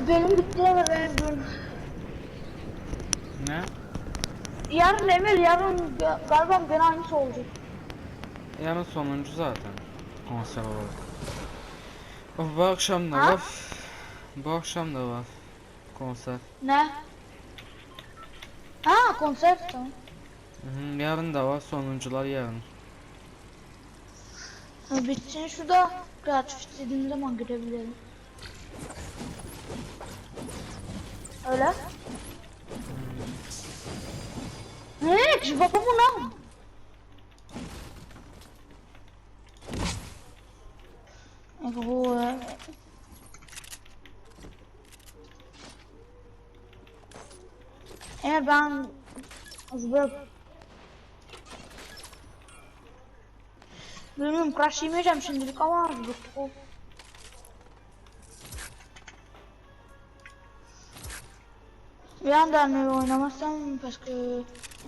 Abi benim bitti ama benim gün. Ne? Yarın Emir yarın ga- galiba ben aynısı olacak. Yarın sonuncu zaten konser olarak. Of, bu akşam da Ha? var. Bu akşam da var konser. Ne? Ha konser tamam. Hı hı, yarın da var sonuncular yarın. Ha, bitsin şurada kreatif istediğim zaman girebilirim. Öyle. Ne? Kişi baba bu ne? Ego bu e, Eğer ben Azbek Bilmiyorum crash yemeyeceğim şimdilik ama Azbek Bir anda oynamazsam başka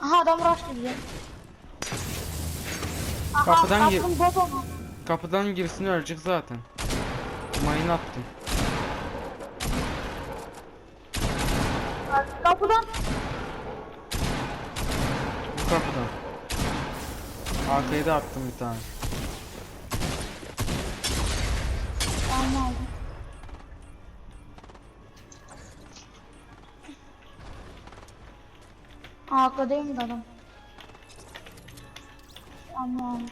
Aha adam rush gidiyor Kapıdan gir-. Kapıdan girsin ölecek zaten. Mayın attım. Kapıdan Bu kapıdan. Arkaya da attım bir tane. Arkadayım da adam. Tamam.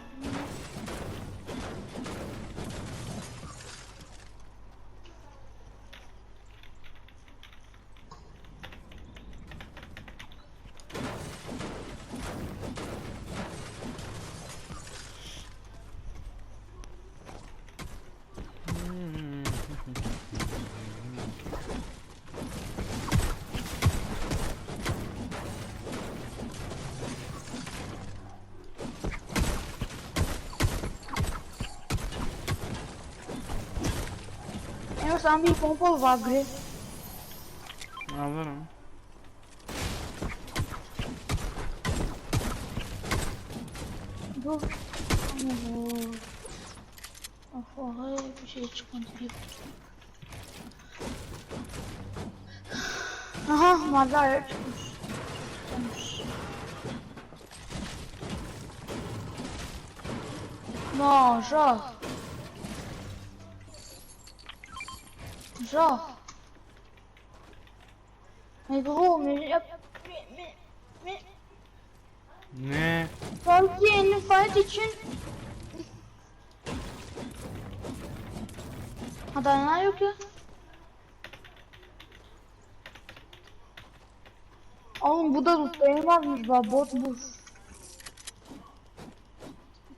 Sen bir pompalı var gri. Alırım. Dur. Of oha bir şey çıkmadı. Aha madalya çıkmış. Çıkmış. No, żach. Mi, mi, Ne? Yeni fight için Adaylar yok ya. Oğlum bu da tutlayamazmış be bot bu.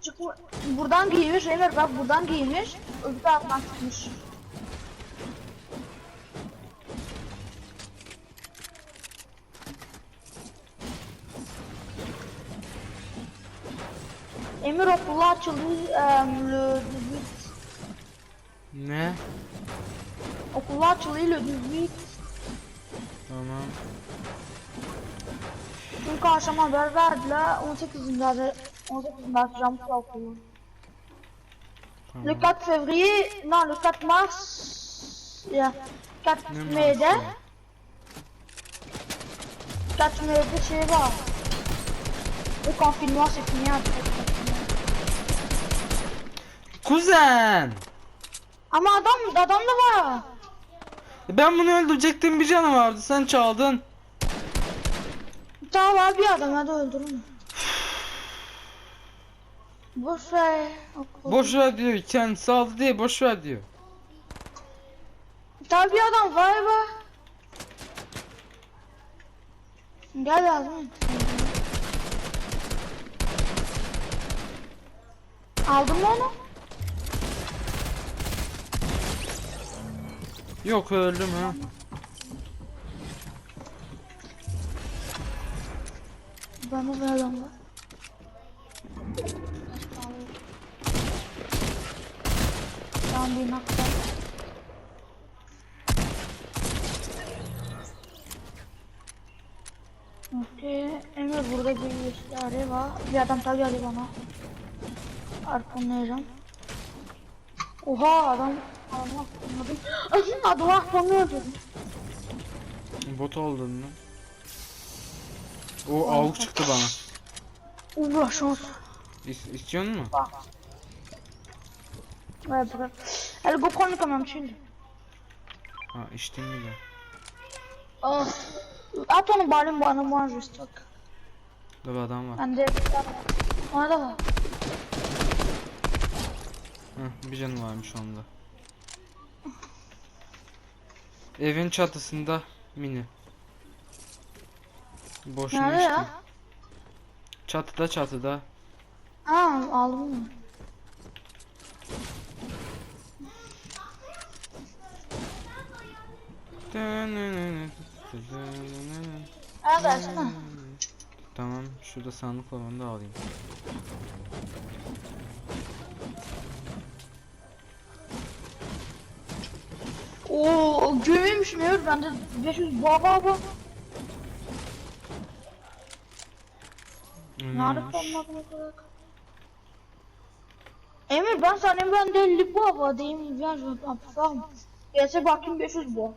Çıkma. Buradan giymiş Emir bak buradan giymiş. Öbür taraftan çıkmış. Emir okulu açıldı. eee, le 18. Ne? Okulu açıldı le 18. Tamam. Çünkü akşam haber verdiler 18'inde 18'inde açacağım bu okulu. Tamam. Le 4 février, non le 4 mars, ya 4 Ne May'de, Mars'ı? 4 May'de şey var. Le confinement c'est fini artık. Kuzen! Ama adam adam da var. Ben bunu öldürecektim bir canı vardı sen çaldın. Daha var bir adam hadi öldürün. Boş ver. okul. Boş ver diyor kendisi aldı diye boş ver diyor. Daha bir adam var be. Gel yazma. Aldın mı onu? Yok öldüm ha. Bana adam var. Tamam bir nakta. Okey. Emre burada bir işare var. Bir adam tabi geldi bana. Arkamlayacağım. Oha adam. Allah anladım. Aslında adamı arkamlayacağım. Bot oldun mu? O avuk çıktı bana. Uğra şans. İs istiyor mu? Evet bırak. El go konik amam şimdi. Ha içtim bile. Ah. At onu bari bana bana justak. Dur adam var. Ben de Ona da var. Heh, bir canı varmış onda. Evin çatısında mini. Boşuna Nerede içtim. ya? Çatıda çatıda. Ha aldım mı? Ha gelsene. Tamam şurada sandık var onu da alayım. Oo gömeymiş mi? Bende 500 boğa baba. Nerede Neymiş? kalmak olarak? Emir ben sana ben de 50 boğa var diyeyim ben yapsam. Gelse bakayım 500 boğa.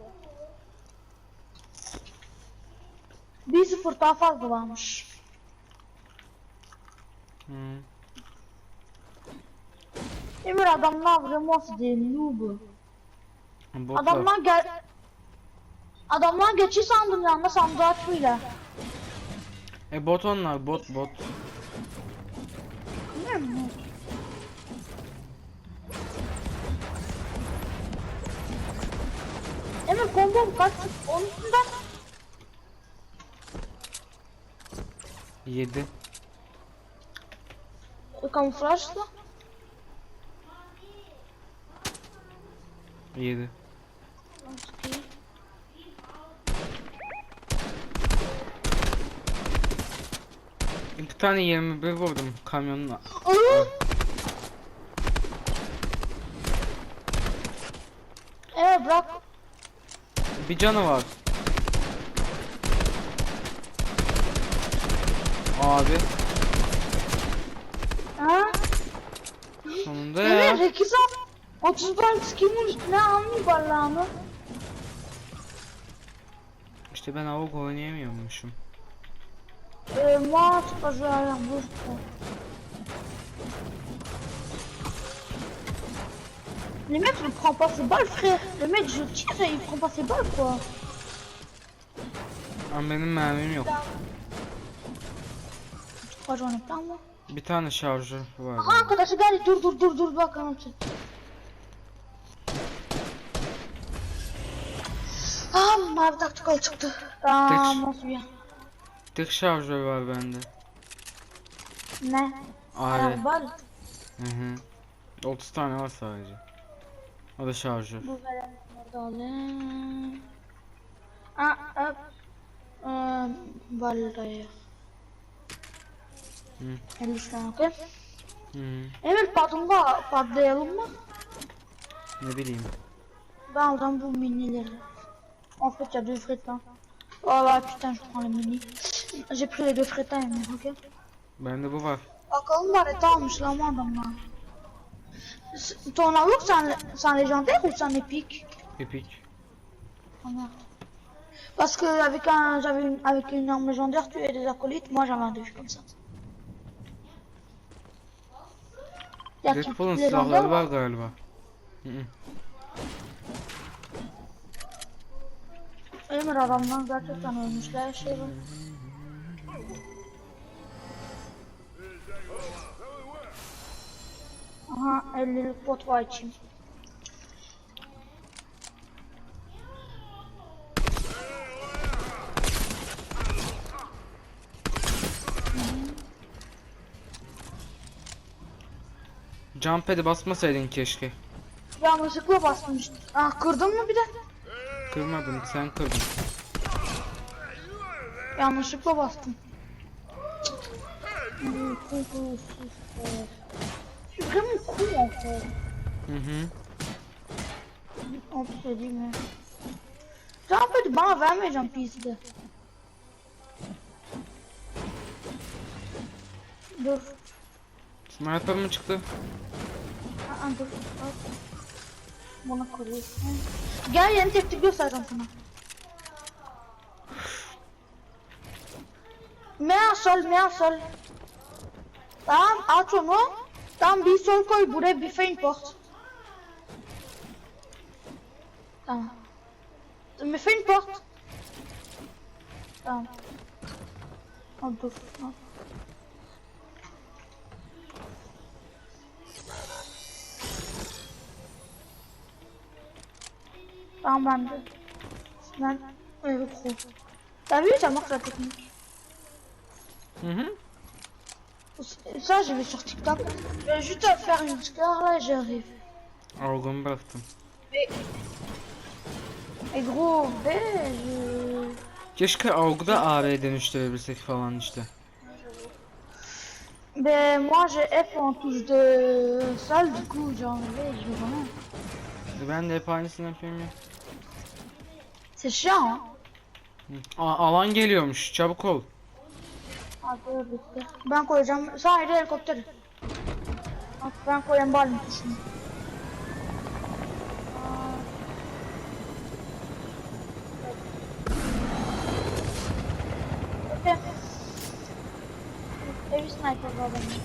Bir sıfır daha fazla varmış. Hı. Emir adamlar remote değil noob. Botlar. Adamlar gel... Adamlar geçi sandım yanında sandığı açıyla. E bot onlar bot bot. Emir combo kaç? Onun üstünden 7. kamuflajla. 7. İki tane 21 vurdum kamyonla. Evet bırak. Bir canı var. Abi Ha? sonunda ya. Rekizan 30 bank skinin üstüne almıyor barlağımı. İşte ben avuk oynayamıyormuşum. Euh, moi, c'est pas jouer à la bourse. quoi. Le mec, il prend pas ses balles, frère. Le mec, je tire et il prend pas ses balles, quoi. Benim mermim yok. Tu crois que j'en ai plein, moi Bir tane şarjör var. Ah, arkadaşı geldi. Dur, dur, dur, dur. Bak. Ah, mavi taktikal çıktı. Tamam, nasıl ya? Tek şarjör var bende. Ne? Abi. Arabal. Hı hı. 30 tane var sadece. O da şarjör. Bu veren. Ah, hop. Ee, vallahi. Hı. 50 tane okey. Hı. Evet patımda patlayalım mı? Ne bileyim. Ben alacağım bu minileri. En fait, il y a deux frétins. Oh là, putain, je prends les mini. J'ai pris les deux frétins, mais ok. Bende bu var. Bakalım bareta almış lan bu adamlar. S- Ton avuk sen, sen légendaire ou sen épique Epik. Ah merde. Parce que avec un, j'avais une, avec une arme légendaire, tu es des acolytes, moi j'avais un défi comme ça. Y a-t-il Deadpool'un légendaire Emir adamlar gerçekten ölmüşler şey var. Aha 50'lik bot var içim. Jump pad'i basmasaydın keşke. Yanlışlıkla basmış. Ah kırdın mı bir de? Kırmadım sen kırdın. Yanlışlıkla bastım. Cool en fait. Hı hı. Dire mais... Sen böyle bana vermeyeceğim PC'de. Dur. Sniper mı çıktı? Aa, dur. Bak. Bunu kuruyorsun. Gel yeni taktik göstereceğim sana. Mea sol, mea sol. Tamam at onu. Tamam bir sol koy buraya bir feint port. Tamam. Mais fais une. Tamam. Oh, dur. Tamam ben de. Ben vu ça marche la technique Hı hı. Ça je vais sur TikTok. Je vais juste faire une scar là j'arrive. Algımı bıraktım. Et gros B je... Keşke Aug'da AR dönüştürebilsek falan işte. Ben moi j'ai F en touche de salle du coup j'ai enlevé je vraiment. E Ben de hep aynısını yapıyorum ya. Hı. A- alan geliyormuş. Çabuk ol. Abi bitti. Ben koyacağım. Sadece helikopter. Bak ben koyayım balım tuşunu. Okey. Heavy sniper var bende.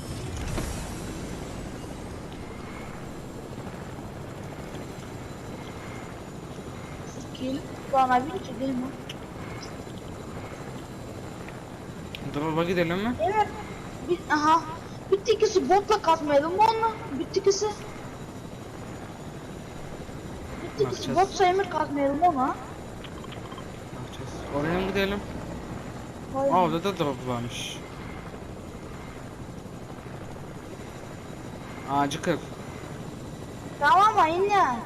Bir iki değil mi? Drop'a gidelim mi? Evet. Bir, aha. Bir tikisi botla kazmayalım mı onunla? Bir tikisi. Bir Bakacağız. bot sayımı kazmayalım ona. Bakacağız. Oraya mı gidelim? Aa orada da drop varmış. Ağacı kır. Tamam mı yine?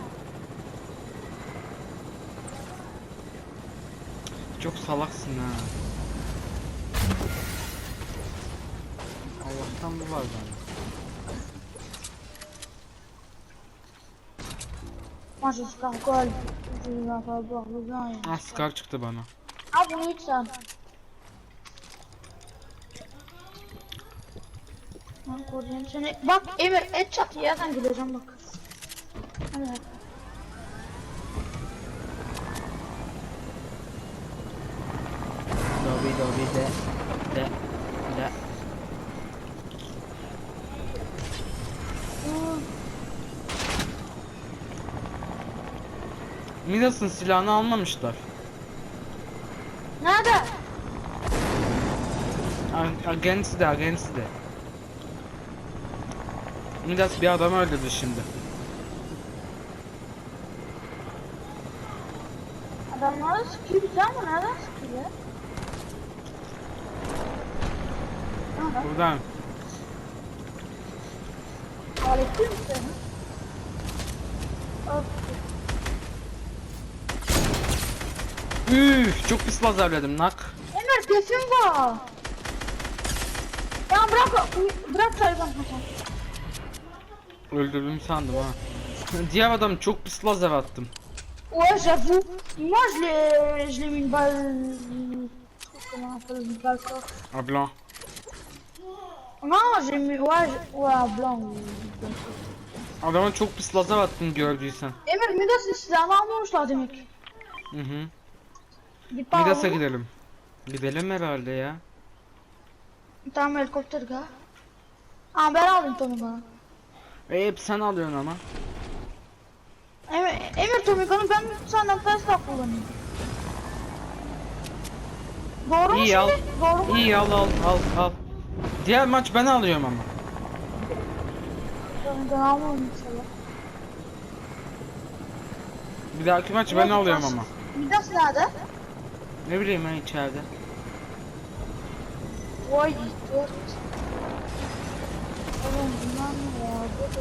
Çok salaksın ha. Allah'tan bu var bende. Avoir besoin. Ah Scar çıktı bana. Hiç sen. Ben koruyayım seni. Bak Emir et çat yerden gideceğim bak. Evet. De de. Hmm. Midas'ın silahını almamışlar. Nerede? Agensi de agensi de. Midas bir adam öldürdü şimdi. Adamlara sıkıyor güzel ama nereden sıkıyor ya? Nerede? Buradan. Aletli mi seni? Of. Üf, çok pis lazerledim nak. Emir kesin var. Ya bırak, bırak Hasan. Öldürdüm sandım ha. Diğer adam çok pis lazer attım. Ouais, j'avoue. Moi, je l'ai, je l'ai mis une balle. Comment on appelle une balle quoi Abla. Non, j'ai mis, ouais, je- ouais, blanc. Adama çok pis lazer attım gördüysen. Emir Midas'ın silahını almamışlar demek. Hı hı. Git. Midas'a gidelim. Gidelim herhalde ya. Tamam helikopter ga. Aa ben aldım Tomika'nı. E hep sen alıyorsun ama. Emir, Emir Tomika'nı ben senden test kullanıyorum. Doğru mu İyi şimdi? al. Doğru mu? İyi al al al al. Diğer maç ben alıyorum ama. Tomika'nı almadım inşallah. Bir dahaki maç ben alıyorum ama. Midas nerede? Ne bileyim ben içeride. Vay dört. Oğlum bunlar ne ya? Bu da.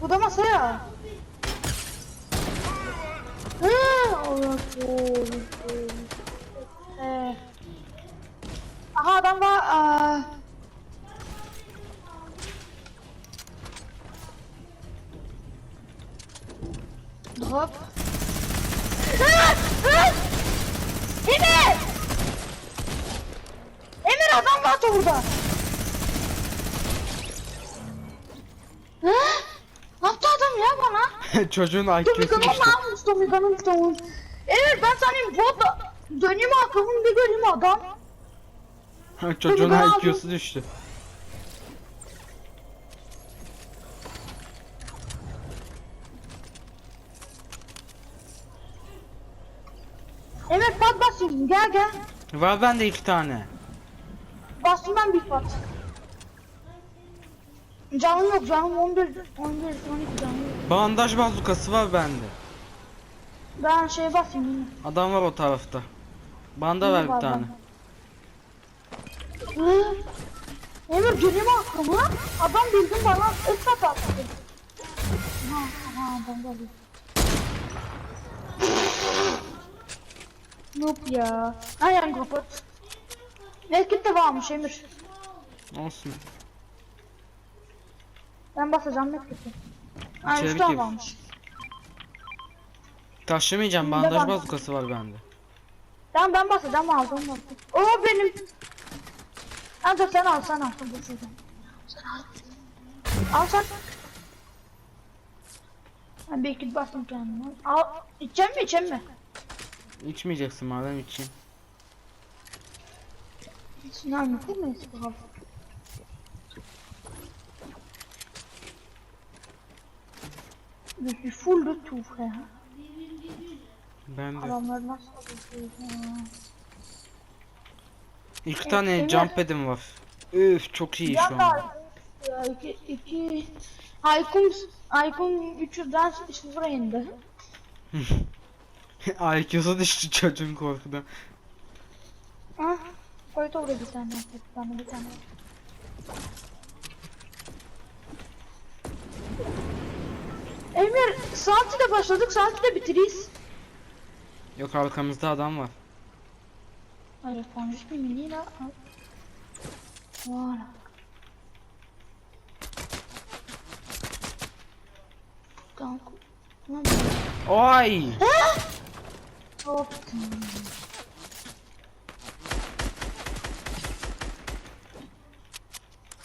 Bu da masa ya. Hı, Allah korusun. Ee. Aha adam var. Aa. Hop. Hı, hı. Emir! Emir adam var burada. Hı? Ne yaptı adam ya bana? Çocuğun IQ'su düştü. ne yapmış Tomika'nın Tomika'nın? Emir ben sanayım botla. Döneyim arkamın bir göreyim adam. Çocuğun ben aldım. IQ'su düştü. Evet pat basayım gel gel. Var bende iki tane. Bastım ben bir pat. Canım yok canım 11 11 12 canım yok. Bandaj bazukası var bende. Ben şey basayım yine. Adam var o tarafta. Banda Yine ver bir var tane. bende. Emir döneyim arkamı. Adam bildim bana ıslak attı. Ha ha adam da bir. Noob ya. Aynen kapat. Belki de varmış Emir. Olsun. Ben basacağım Medkit'e. Aynen İçeri gir. varmış. De bandaj bazukası var bende. Tamam ben basacağım aldım. O benim. Hadi sen al sen al. Sen al. Al sen. Ben belki bastım kendime. Al. İçeceğim mi içeceğim mi? İçmeyeceksin madem içeyim. Sinan ne koymayız bakalım. Je suis full de tout frère. Ben de. Adamlar nasıl İki tane Emir. jump pad'im var. Üf çok iyi şu an. İki, iki... Aykun, Aykun 300'den 0'a indi. IQ'su düştü çocuğun korkudan. Ah, koy da oraya bir tane, bir tane, bir tane. Emir, saati de başladık, saati de bitiririz. Yok arkamızda adam var. Allez, prends juste mes mini là. hop. Voilà. Donc, comment dire Oy! Oh putain.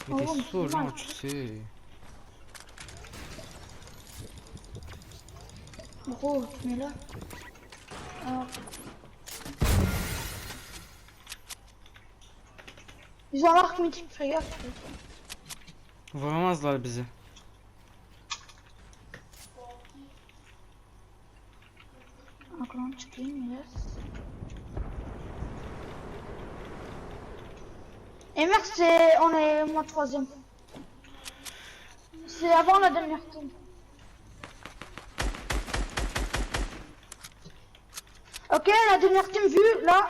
Bir de Oğlum, sorun bunlar- açısı. Gros, tu mets là. Ils ont l'arc mythique, fais gaffe. Vuramazlar bizi. Chicken, yes. Et mec, c'est... On est moi troisième. C'est avant la dernière team. Ok, la dernière team vue, là.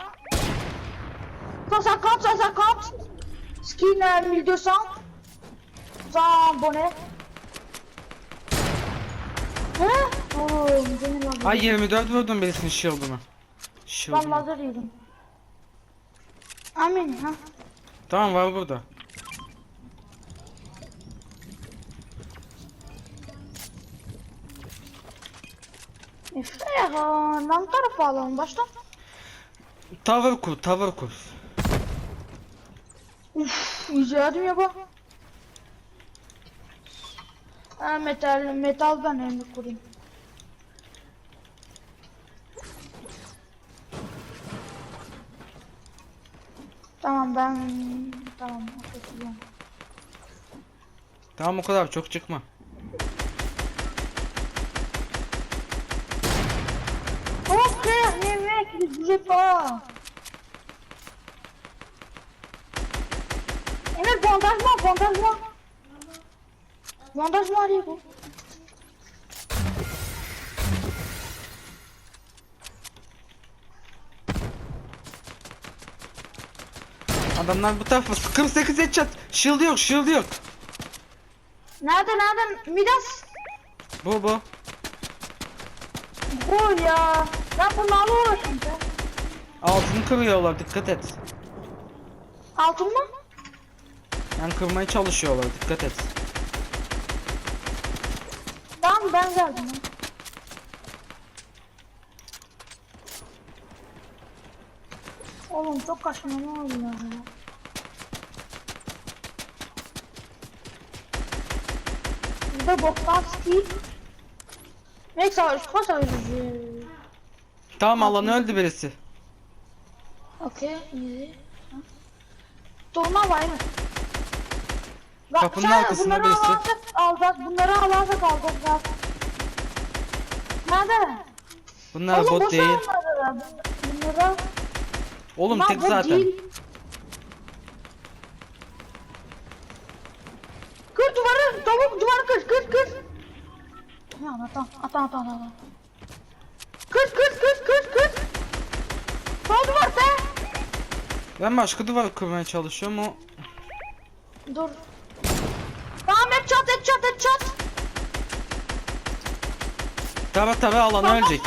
150, 150. Skin euh, 1200. Sans bonnet. Hein Oh, me donne la Ay 24 vurdum birisinin shield'una. Ben Shield'una. lazer yedim. Amin ha. Tamam var burada. E euh, dans le tarafa alalım başla. Tower kur, tower kur. Uf, yardım ya bu. Ha, metal, metal ben elini kurayım. Tamam ben tamam okuyacağım. Tamam o kadar çok çıkma. Oh frère, les mecs, ne bandage-moi, bandage-moi. Bandage-moi, allez, gros. Adamlar bu tarafa 48 headshot. Shield yok, shield yok. Nerede, nerede? Midas. Bu bu. Gol ya. Ben bunlarla uğraşayım ya. Altını kırıyorlar dikkat et. Altın mı? Yani kırmaya çalışıyorlar dikkat et. Tamam ben geldim. ya. Oğlum çok kaşınma oluyor ya. Bir de Boktanski. Mec, ça, je crois que ça va jouer. Tamam alan öldü birisi. Okey, easy. Dolma var mı? Kapının sen arkasında bunları birisi. Alacak, alacak, bunları alacak, alacak. Nerede? Bunlar Oğlum, bot değil. Bunları. bunları. Oğlum Bunlar tek bot zaten. değil. Kır duvarı, tavuk duvarı kır, kır, kır. Ya atan, atan, atan, atan. Kır, kır, kır, kır, kır. Sol duvar be. Ben başka duvar kurmaya çalışıyorum o. Dur. Çat et çat. Tabi tabi alan ölecek.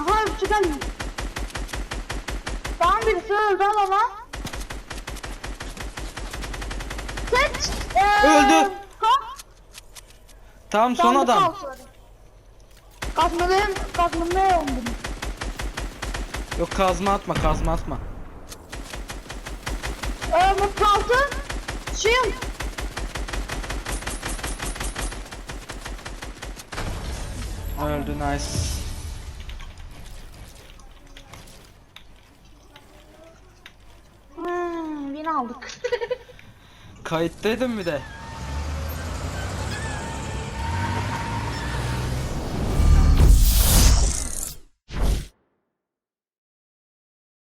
Aha öpücü gelmiyor. Tamam birisi öldü al ama. Seç. Ee, Öldü. Ha? Tamam son adam. kazmalıyım bunu. Yok kazma atma kazma atma. Ee, mutlu altı. Şeyim. Öldü nice. Hmm, yine aldık. Kayıttaydım bir de.